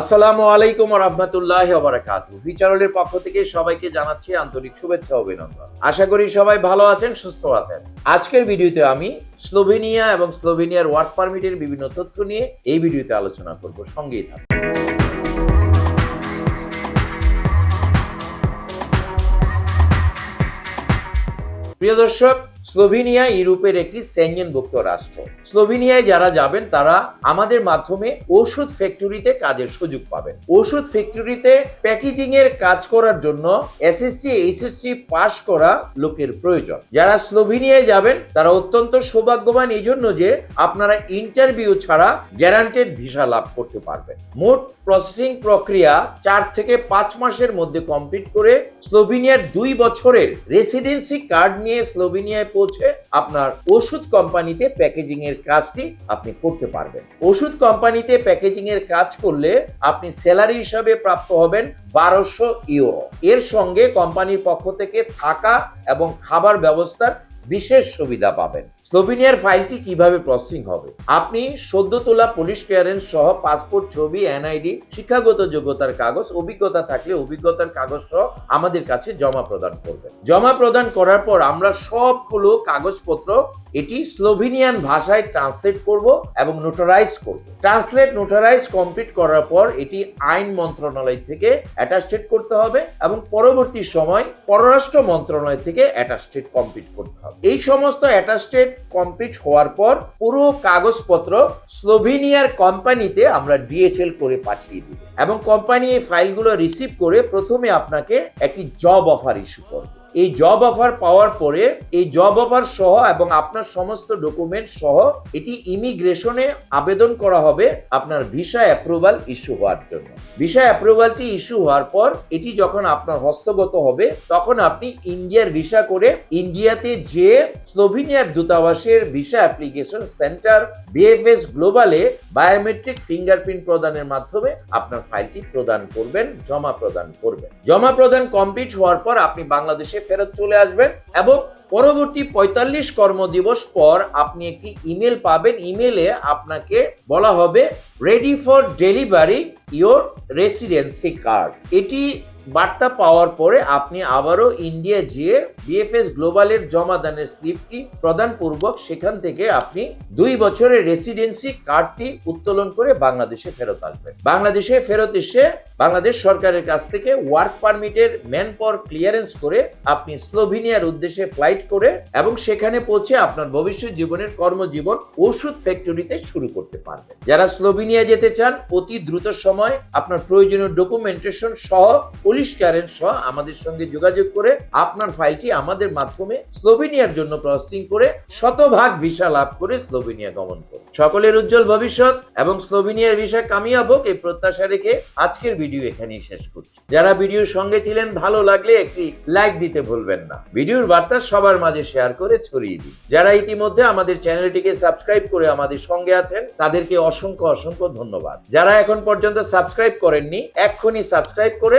আসসালামু আলাইকুম রহমতুল্লাহ বারাকাতু বিচারলের পক্ষ থেকে সবাইকে জানাচ্ছি আন্তরিক শুভেচ্ছা অভিনন্দন। আশা করি সবাই ভালো আছেন, সুস্থ আছেন। আজকের ভিডিওতে আমি স্লোভেনিয়া এবং স্লোভেনিয়ার ওয়ার্ক পারমিটের বিভিন্ন তথ্য নিয়ে এই ভিডিওতে আলোচনা করব। সঙ্গেই থাকুন। প্রিয় দর্শক স্লোভেনিয়া ইউরোপের একটি সেঞ্জনভুক্ত রাষ্ট্র। স্লোভেনিয়ায় যারা যাবেন, তারা আমাদের মাধ্যমে ওষুধ ফ্যাক্টরিতে কাজের সুযোগ পাবেন। ওষুধ ফ্যাক্টরিতে প্যাকেজিং এর কাজ করার জন্য এসএসসি, এইচএসসি পাশ করা লোকের প্রয়োজন। যারা স্লোভেনিয়ায় যাবেন, তারা অত্যন্ত সৌভাগ্যবান এই জন্য যে আপনারা ইন্টারভিউ ছাড়া গ্যারান্টেড ভিসা লাভ করতে পারবেন। মোট প্রসেসিং প্রক্রিয়া চার থেকে পাঁচ মাসের মধ্যে কমপ্লিট করে স্লোভেনিয়ার দুই বছরের রেসিডেন্সি কার্ড নিয়ে স্লোভেনিয়ায় পৌঁছে আপনার ওষুধ কোম্পানিতে প্যাকেজিং এর কাজটি আপনি করতে পারবেন। ওষুধ কোম্পানিতে প্যাকেজিং এর কাজ করলে আপনি স্যালারি হিসাবে প্রাপ্ত হবেন বারোশো ইউরো। এর সঙ্গে কোম্পানির পক্ষ থেকে থাকা এবং খাবার ব্যবস্থার বিশেষ সুবিধা পাবেন। স্লোভেনিয়ার ফাইলটি কীভাবে প্রসেসিং হবে? আপনি সদ্য তোলা পুলিশ ক্লিয়ারেন্স সহ পাসপোর্ট ছবি এনআইডি শিক্ষাগত যোগ্যতার কাগজ, অভিজ্ঞতা থাকলে অভিজ্ঞতার কাগজ সহ আমাদের কাছে জমা প্রদান করবেন। জমা প্রদান করার পর আমরা সবগুলো কাগজপত্র এটি স্লোভেনিয়ান ভাষায় ট্রান্সলেট করব এবং নোটারাইজ করব। ট্রান্সলেট নোটারাইজ কমপ্লিট করার পর এটি আইন মন্ত্রণালয় থেকে অ্যাটাস্টেড করতে হবে এবং পরবর্তী সময় পররাষ্ট্র মন্ত্রণালয় থেকে অ্যাটাস্টেড কমপ্লিট করতে হবে। এই সমস্ত অ্যাটাস্টেড কমপ্লিট হওয়ার পর পুরো কাগজপত্র স্লোভেনিয়ার কোম্পানিতে আমরা ডিএচএল করে পাঠিয়ে দিই এবং কোম্পানি এই ফাইলগুলো রিসিভ করে প্রথমে আপনাকে একটি জব অফার ইস্যু করবে। এই জব অফার পাওয়ার পরে এই জব অফার সহ এবং আপনার সমস্ত ডকুমেন্ট সহ এটি ইমিগ্রেশনে আবেদন করা হবে আপনার ভিসা অ্যাপ্রুভাল ইস্যু হওয়ার জন্য। ভিসা অ্যাপ্রুভালটি ইস্যু হওয়ার পর এটি যখন আপনার হস্তগত হবে, তখন আপনি ইন্ডিয়ার ভিসা করে ইন্ডিয়াতে যে স্লোভেনিয়ার দূতাবাসের ভিসা অ্যাপ্লিকেশন সেন্টার বিএফএস গ্লোবালে বায়োমেট্রিক ফিঙ্গারপ্রিন্ট প্রদানের মাধ্যমে আপনার ফাইলটি প্রদান করবেন, জমা প্রদান করবেন। জমা প্রদান কমপ্লিট হওয়ার পর আপনি বাংলাদেশে ফেরত চলে আসবেন এবং পরবর্তী পঁয়তাল্লিশ কর্মদিবস পর আপনি একটি ইমেল পাবেন। ইমেলে আপনাকে বলা হবে ready for delivery your residency card এটি বার্তা পাওয়ার পরে আপনি আবারও ইন্ডিয়া যেয়ে বিএফএস গ্লোবালের জমাদানের স্লিপটি প্রদান পূর্বক সেখান থেকে আপনি দুই বছরের রেসিডেন্সি কার্ডটি উত্তোলন করে বাংলাদেশে ফেরত আসবেন। বাংলাদেশে ফেরত এসে বাংলাদেশ সরকারের কাছ থেকে ওয়ার্ক পারমিটের ম্যান পাওয়ার ক্লিয়ারেন্স করে আপনি স্লোভেনিয়ার উদ্দেশ্যে ফ্লাইট করে এবং সেখানে পৌঁছে আপনার ভবিষ্যৎ জীবনের কর্মজীবন ওষুধ ফ্যাক্টরিতে শুরু করতে পারবেন। যারা স্লোভেনিয়া যেতে চান, অতি দ্রুত সময় আপনার প্রয়োজনীয় ডকুমেন্টেশন সহ পুলিশ সহ আমাদের সঙ্গে যোগাযোগ করে আপনার ফাইলটি আমাদের মাধ্যমে স্লোভেনিয়ার জন্য প্রসেসিং করে শতভাগ ভিসা লাভ করে স্লোভেনিয়া গমন করুন। সকলের উজ্জ্বল ভবিষ্যৎ এবং স্লোভেনিয়ার ভিসা কামিয়াব এই প্রত্যাশা রেখে আজকের ভিডিও এখানেই শেষ করছি। যারা ভিডিওর সঙ্গে ছিলেন, ভালো লাগলে একটি লাইক দিতে ভুলবেন না। ভিডিওর বার্তা সবার মাঝে শেয়ার করে ছড়িয়ে দিন। যারা ইতিমধ্যে আমাদের চ্যানেলটিকে সাবস্ক্রাইব করে আমাদের সঙ্গে আছেন, তাদেরকে অসংখ্য অসংখ্য ধন্যবাদ। যারা এখন পর্যন্ত সাবস্ক্রাইব করেননি, এক্ষুনি সাবস্ক্রাইব করে